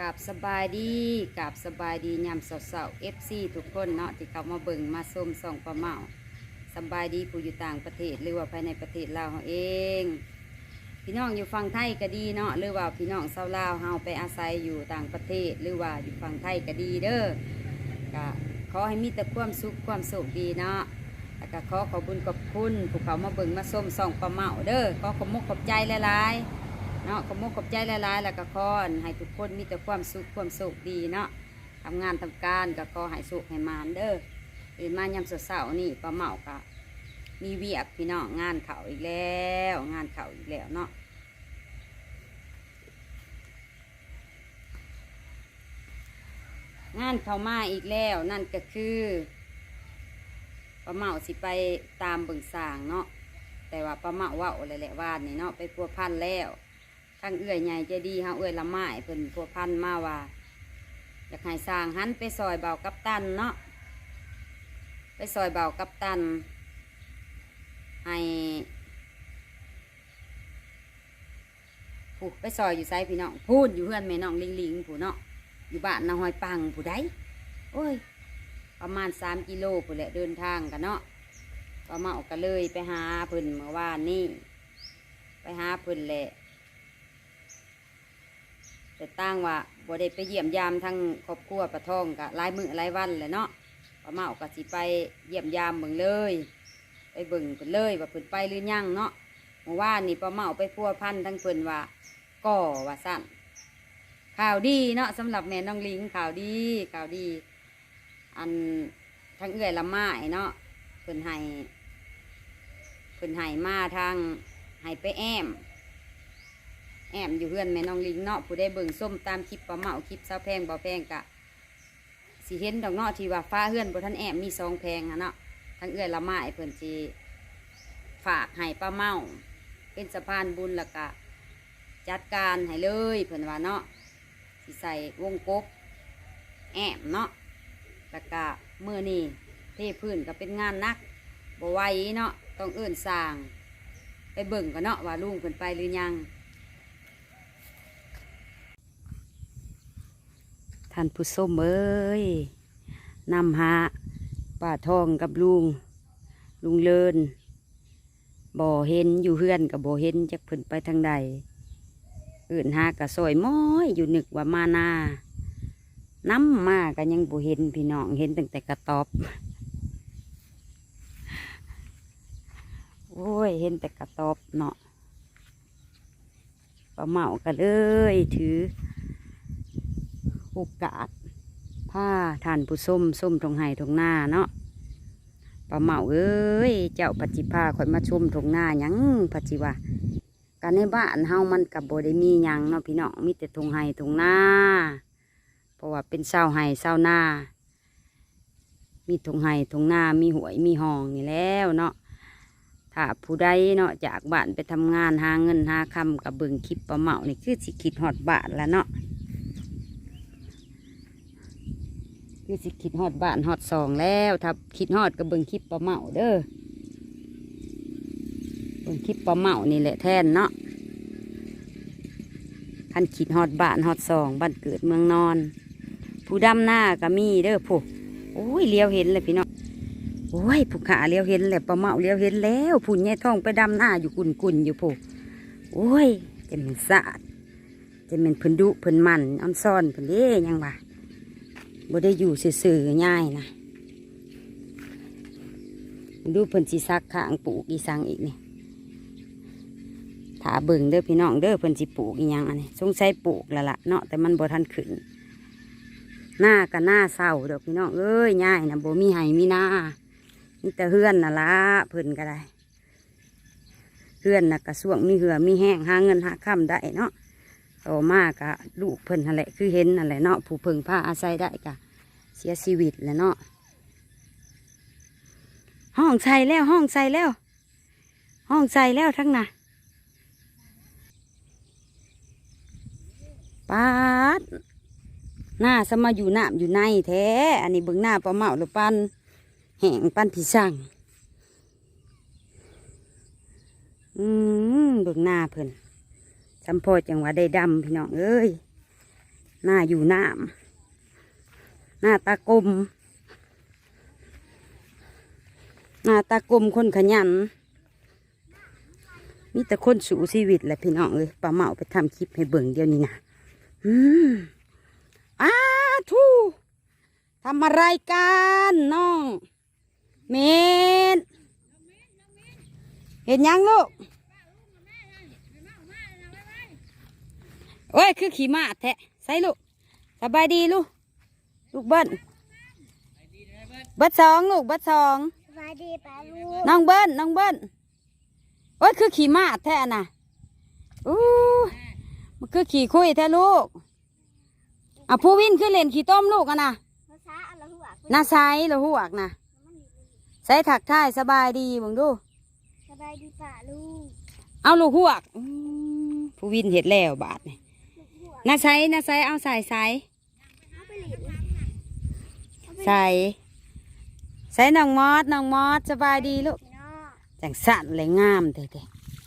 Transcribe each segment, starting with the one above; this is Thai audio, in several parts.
กับสบายดีกับสบายดียามเสาร์เอฟซีทุกคนเนาะที่เขามาเบิ่งมาส้มส่องประเมาสบายดีผู้อยู่ต่างประเทศหรือว่าภายในประเทศลาวเราเอง พี่น้องอยู่ฝั่งไทยก็ดีเนาะหรือว่าพี่น้องชาวลาวเฮาไปอาศัยอยู่ต่างประเทศ หรือว่าอยู่ฝั่งไทยก็ดีเด้อก็ขอให้มีแต่ความสุขความสุขดีเนาะแล้วก็ขอขอบคุญขอบคุณผู้เขามาเบิ่งมาส้มส่องประเมาเด้อขอขอบมุกขอบใจหลายๆ เนาะขอบมุกขอบใจหลายๆ แล้วก็ขอให้ทุกคนมีแต่ความสุขความสุขดีเนาะทำงานทำการก็ขอให้สุขให้มานเด้อตื่นมายามเสาร์ๆนี่ป้าเมาก็มีเวียกพี่น้องงานเขาอีกแล้ว งานเขาอีกแล้วเนาะงานเขามาอีกแล้วนั่นก็คือป้าเมาสิไปตามเบิ่งสางเนาะแต่ว่าป้าเมาว่าอะไรแหละว่านี่เนาะไปพัวพันแล้ว ทั้งเอื้อยใหญ่ใจะดีเฮาเอื้อยละไม้เพิ่นพัวพันมาว่า อยากให้สร้างหันไปซอยเบากับตันเนาะไปซอยเบากับตัน ให้ผู้ไปซอยอยู่ไซพี่น้องพูดอยู่เพื่อนแม่น้องลิงลิงผู้เนาะอยู่บ้านนาหอยปังผู้ใดโอ้ย ประมาณสามกิโลผู้แหละเดินทางกันเนาะก็มาออกกันเลยไปหาเพิ่นเมื่อวานนี่ไปหาเพิ่นแหละ แต่ตั้งว่าบ่ได้ไปเยี่ยมยามทั้งครอบครัวปะทองกะหลายมื้อหลายวันเลยเนาะป้าเมาก็สิไปเยี่ยมยามเบิ่งเลย ไปเบิ่งเพิ่นเลยว่าเพิ่นไปหรือยังเนาะเมื่อวานนี่ป้าเมาไปพัวพันทั้งเพิ่นว่าก่อว่าสั่นข่าวดีเนาะสำหรับแม่น้องลิงข่าวดีข่าวดี อันทั้งเอื้อยละไม้เนาะเพิ่นให้เพิ่นให้มาทางให้ไปแอม แอมอยู่เพื่อนแม่น้องลิงเนาะผู้ได้เบิ่งส้มตามคลิปปลาเมาคลิปเสาแพงบ่แพงกะสิเห็นดอกเนาะที่ว่าฟ้าเฮือนบ่ทันแอมมีสองแพงหั้นเนาะทั้งเอื้อยละไม้เพิ่อนสิฝากให้ป้าเมาเป็นสะพานบุญล้วก็จัดการให้เลยเพิ่อนว่าเนาะสิใส่วงกบแอมเนาะล้วก็มื้อนี้เทพื้นก็เป็นงานนักบ่ไหวเนาะต้องเอื้นสร้าง ไปเบิ่งกันเนาะว่าลุงเพิ่นไปหรือยัง ท่านผู้ชมเอ้ยนำหาป้าทองกับลุง ลุงเลินบ่เห็นอยู่เฮือนกับบ่เห็นจักเพิ่นไปทางใดอื่นหากะซอยม้อยอยู่นึกว่ามานาน้ำมากันยังบ่เห็นพี่น้องเห็นตั้งแต่กระตอบ โอ้ยเห็นแต่กระตอบเนาะป้าเมากันเลยถือ โอกาสผ้าทานผู้ส้มส้มทงไห้ทงหน้าเนาะป้าเมาเอ้ย เจ้าปัจจิพาคอยมาชมทงหน้ายังปัจจิวะกันในบ้านเฮามันกับโบได้มียังเนาะพี่น้องมีแต่ทงไห้ทงหน้า เพราะว่าเป็นเศร้าไห้เศร้าหน้า มีทงไห้ทงหน้ามีหวยมีห้องนี่แล้วเนาะถ้าผู้ใดเนาะจากบ้านไปทำงานหาเงินหาคำกับเบิ่งคลิปป้าเมานี่คือสิคิดฮอดบ้านแล้วเนาะ คือสิคิดฮอดบ้านฮอดซองแล้วถ้าคิดฮอดก็เบิ่งคลิปปลาเมาเด้อเบิ่งคลิปปลาเมานี่แหละแทนเนาะคันคิดฮอดบ้านฮอดซองบ้านเกิดเมืองนอน ผู้ดำหน้าก็มีเด้อผู้โอ้ยเลี้ยวเห็นเลยพี่น้องโอ้ยผู้ขาเลี้ยวเห็นแหละปลาเมาเลี้ยวเห็นแล้วผู้ใหญ่ท้องไปดำหน้าอยู่กุนกุนอยู่ผู้โอ้ยจะเป็นสะอาดจะเป็นเพิ่นดุเพิ่นมันออนซ่อนเพิ่นเด้ยังว่า บ่ได้อยู่ซื่อๆง่ายนะดูเพิ่นสิซักข้างปลูกอีสังอีกนี่ถ้าเบิ่งเด้อพี่น้องเด้อเพิ่นสิปลูกอีหยังอันนี้สงสัยปลูกแล้วล่ะเนาะแต่มันบ่ทันขึ้นหน้าก็หน้าเศร้าเด้อพี่น้องเอ้ยง่ายนะบ่มีไห้มีหน้ามีแต่เฮือนน่ะละเพิ่นก็ได้เฮือนน่ะกระสวงมีเหือมีแห้งหาเงินหาค่ำได้เนาะ โตมากะลูกเพิ่นนั่นแหละคือเห็นนั่นแหละเนาะผู้พิ่งผ้าอาศัยได้กะเสียชีวิตแล้วเนาะห้องใส่แล้วห้องใส่แล้ว ห้องใส่แล้วทั้งน่ะปาดหน้าสมาอยู่น้ำอยู่ในแท้ อันนี้เบิ่งหน้าปลาเมาหรือปันแห้งปันผีสั่งอืมเบิ่งหน้าเพิ่น จำพอจังหวะได้ดำพี่น้องเอ้ยหน้าอยู่น้ำหน้าตากลมหน้าตากลมคนขยันมีแต่คนสู่ชีวิตแหละพี่น้องเอ้ยป้าเมาไปทำคลิปให้เบิ่งเดี๋ยวนี้นะอืมอ้าทูทำอะไรกันน้อง เมนเห็นยังลูก โอ้ย คือขี่ม้าแทะใส่ลูกสบายดีลูก ลูกเบิ้ลเบิ้ลสองลูกเบิ้ลสองสวัสดีป้าลูกน้องเบิ้ลน้องเบิ้ลโอ้ย คือขี่ม้าแท้น่ะอู้มันคือขี่คุยแท้ลูกอะผู้วินคือเล่นขี่ต้มลูกอะนะภาษาอะไรหัวน่าไซเหรือหัวกนะใส่ถักท่ายสบายดีมึงดู สบายดีป้าลูก เอาลูกหัวกอืมผู้วินเห็ดแล้วบาทนี่ลูกหัว น่าไซน่าไซเอาใส่ใส่เอาไปหลีดใส่ใส่น้องมอดน้องมอดสบายดีลูกพี่น้องจังสั่นเลยงามเด้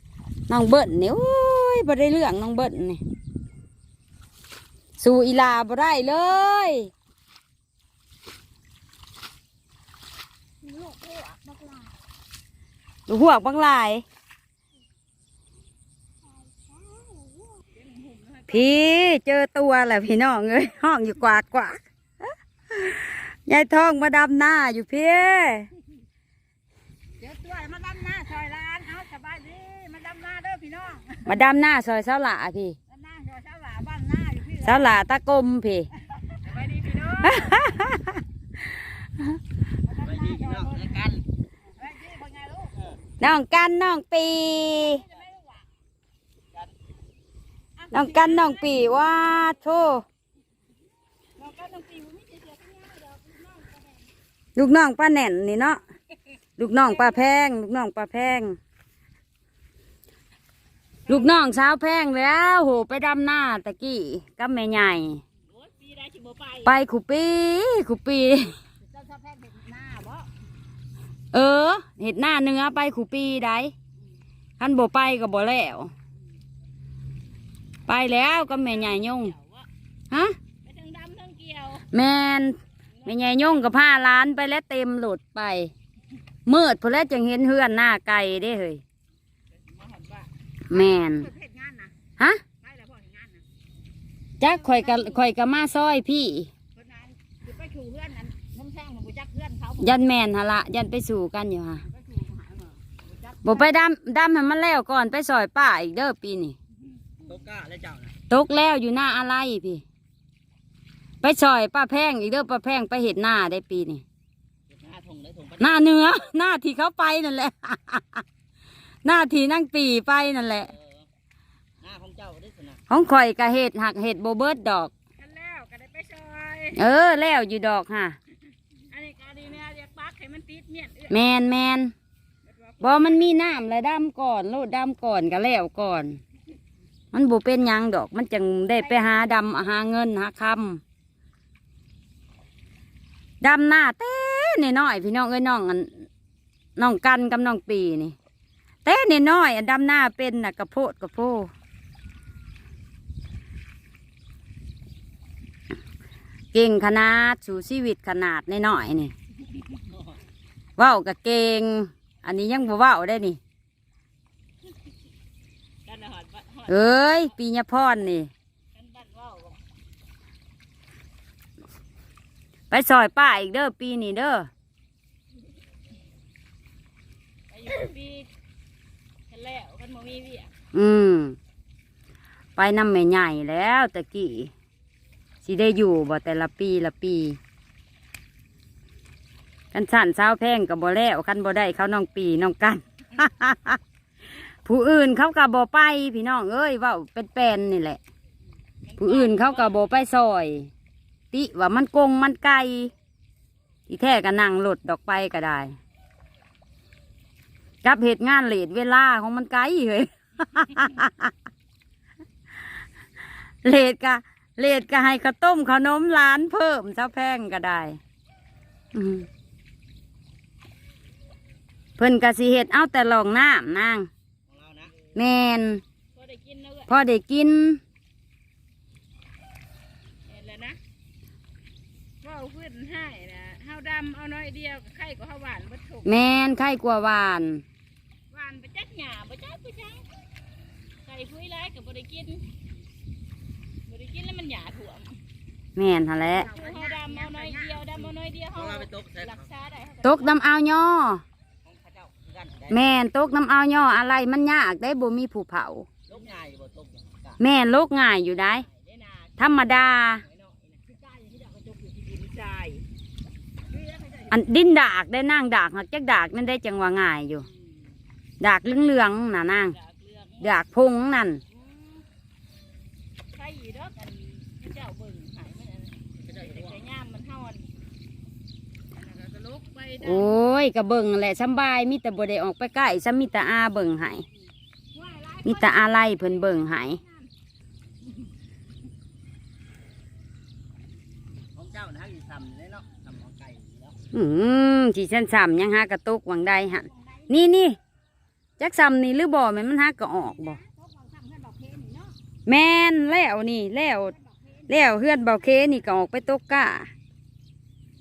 ๆน้องเบิ้ลนี่โอ้ยบ่ได้เรื่องน้องเบิ้ลนี่สู่อีลาบ่ได้เลยลูกหัวบักหลาลูกหัวกบางหลาย พี่เจอตัวแหละพี่น้องเอ้ยห้องอยู่กวาดกวาดยายทองมาดำหน้าอยู่พี่เดี๋ยวตัวมาดำหน้าซอยร้านเอาสบายดีมาดำหน้าเด้อพี่น้องมาดำหน้าซอยเสาหลาพี่ดำหน้าซอยเช้าหลาบ้านหน้าอยู่พี่เสาหลาตะกลมพี่สบายดีพี่น้องสบายดีพี่น้องกันสบายดีเป็นไงลูกน้องกันน้องปี น้องกันน้องปีว่าโทลูกน้องป้าแหน่นนี่เนาะลูกน้องป้าแพง ลูกน้องป้าแพง ลูกน้องสาวแพงแล้วโหไปดำหน้าตะกี้กับแม่ใหญ่ ไปขุปีขุปี เออ เห็ดหน้าเนื้อไปขุปีได้คันบ่ไปก็บ่แล้ว ไปแล้วก็แม่ใหญ่ยงเดี๋ยวว่าฮะไปทั้งดำทั้งเกี่ยวแมนแม่ใหญ่ยงกับผ้าล้านไปแล้วเต็มโหลดไปมืดพอแล้วจึงเห็นเฮือนหน้าไก่ได้เฮ้ยมาหอนว่าแมนเพื่อเพศงานนะฮะไปแล้วพ่อเห็นงานนะจักข่อยกะข่อยกะมาซอยพี่คนนั้นคือไปชูเพื่อนนั้นน้ำแท่งมันกูจักเพื่อนเขายันแมนฮะละยันไปสู่กันอยู่ฮะไปชูหายมากูจักบ่ไปดำดำให้มันแล้วก่อนไปซอยป้าอีกเด้อปีนี้โตก้าแล้วเจ้านะตกแล้วอยู่หน้าอะไรพี่ ไปซอยป้าแพงอีกเด้อป้าแพงไปเห็ดหน้าได้ปีนี้หน้าทงเลยทงหน้าเนื้อ หน้าที่เขาไปนั่นแหละ หน้าที่นั่งปีไปนั่นแหละ หน้าของเจ้าได้สนะของข่อยกะเห็ดหักเห็ดโบเบิร์ดดอก กันแล้วก็ได้ไปซอยเออ แล้วอยู่ดอกฮะอันนี้ก็ดีเนี่ยเรียกปักให้มันติดเมียนเอื้อแมนแมนบอมันมีน้ำแล้วดำก่อนโลดดำก่อนก็แล้วก่อน มันบ่เป็นยังดอก มันจึงได้ไปหาดำหาเงินหาคำดำหน้าเต้นน้อยพี่น้องเอ้ยน้องอันน้องกันกับน้องปีนี่เต้นน้อยๆอันดำหน้าเป็นน่ะกระโพดกระโพเก่งขนาดสู่ชีวิตขนาดน้อยนี่ว้าวกับเก่งอันนี้ยังบ่ว้าได้นี่หอดหอด เอ้ย ปีญพรนี่กันบ้านว่าวไปซอยป้าอีกเด้อปีนี้เด้อไปอยู่ปีกันแล้วกันโมมีเวียอืม ไปนำแม่ใหญ่แล้วตะกี้สิได้อยู่บ่แต่ละปีละปี กันสั่นเช้าวแพงกับบ่แล้วคันบ่ได้เขาน้องปีน้องกัน ผู้อื่นเขากับบ่ไปพี่น้องเอ้ยว่าเป็นแปนนี่แหละ ผู้อื่นเขากับบ่ไปซอย ติว่ามันกงมันไกลที่แท้ก็นั่งรถดดอกไปก็ได้กับเหตุงานเลทเวลาของมันไกลเฮ้ยเลทกะเลทกะให้ข้าวต้มขนมร้านเพิ่มเจ้าแพงก็ได้เพิ่นกะสิเฮ็ดเอาแต่ลองน้ำนาง แมนพอได้กินแล้วพอได้กินแล้วนะว่าเอาพื้นให้นะเฮาดำเอาน้อยเดียวกับไข่ก็เฮาหวานบ่ถูกแม่นไข่กลัวหวานหวานไปจักหญ้าบ่จักไปจังไข่พุ้ยร้ายก็บ่ได้กินบ่ได้กินแล้วมันหญ้าท่วมแม่นหั่นแหละคือเฮาดำเอาน้อยเดียวดำเอาน้อยเดียวเฮาเราไปตกใส่รักษาได้เฮาตกน้ำเอาย่อ แม่นตกน้ำเอาย่ออะไรมันยากได้บ่มีผู้เผาลกง่ายบ่ตกอย่างกะแม่นโลกง่ายอยู่ได้ ได้นาธรรมดาไอ้น้องนี่นะคือใกล้ที่ดอกกระจกอยู่ที่ดินทรายอันดินดากได้นั่งดากหักจักดากนั่นได้จังว่าง่ายอยู่ ดากเหลืองๆน่ะนางจากเรื่องดากพงนั่น ใครอยู่ดอกอันเจ้าเบิ่งหายมันอันแต่แต่ย่ามมันเท่าอันอันนั้นก็ลุกไปได้ โอ้ยก็เบิงแหละสำบายมีแต่บ่ได้ออกไปใกล้ซ้ำมีแต่อาเบิงให้มีแต่อาไล่เพิ่นเบิงให้ของเจ้านะอยู่ซ้ำเลยเนาะซ้ำของไก่เนาะอืมสิฉันซ้ำยังหากระตุกวังใดหันนี่นี่จักซ้ำนี่หรือบ่แม่นมันหากก็ออกบ่แมนแล้วนี่แล้วแล้วเฮือนเบาเคนี่ก็ออกไปตกกะ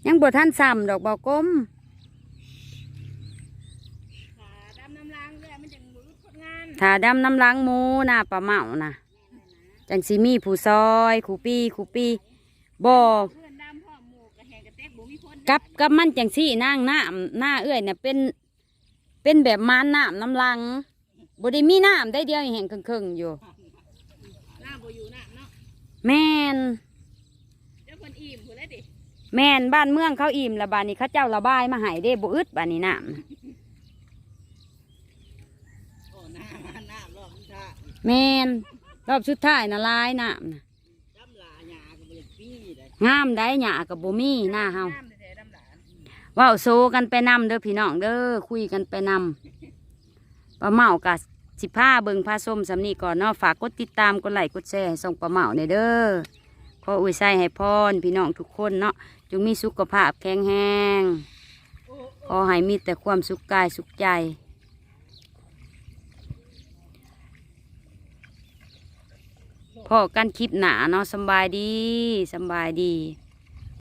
ยังบ่ทันซ้ำดอกเบากลม ขาดำน้ำล้างเลยมันจังมือคนงานถ้าดำน้ำล้างหมูน่ะปลาเมาน่ะจังสิมีผู้ซอยคูปีคูปีบ่เพื่อนดำพ่อหมูกระแหงกระเต็กบ่มีคนกับกับมันจังสี่นางน้ำหน้าเอื้อยเนี่ยเป็น เป็นแบบมานน้ำน้ำลังบ่ได้มีน้ำได้เดียวแห่งครึ่งๆอยู่ หน้าบ่อยู่น่ะเนาะแม่น เดี๋ยวคนอิ่มผู้แล้วดิแม่นบ้านเมืองเขาอิ่มละบานนี้เขาเจ้าระบายมาให้ได้บ่อึดบานนี้น้โอ้หน้ามาหน้ารอบท่าำ แม่นรอบสุดท้ายน่ะลายน้ำน่ะจำลาหญ้าก็บ่ได้ปีได้งามได้หยากับบ่มีหน้าเฮาน้ำแท้ๆดำหลานเว้าโซกันไปนำเด้อพี่น้องเด้อคุยกันไปนำปลาเมากับสิผ้าเบิงผ้าส้มสำนีก่อนเนาะฝากกดติดตามกดไลค์กดแชร์ให้ส่งปลาเมาในอยเด้อขออวยใส่ให้พรพี่น้องทุกคนเนาะจงมีสุขภาพแข็งแรงขอให้มีแต่ความสุขกายสุขใจ พอกันคลิปหนาเนาะสบายดีสบายดี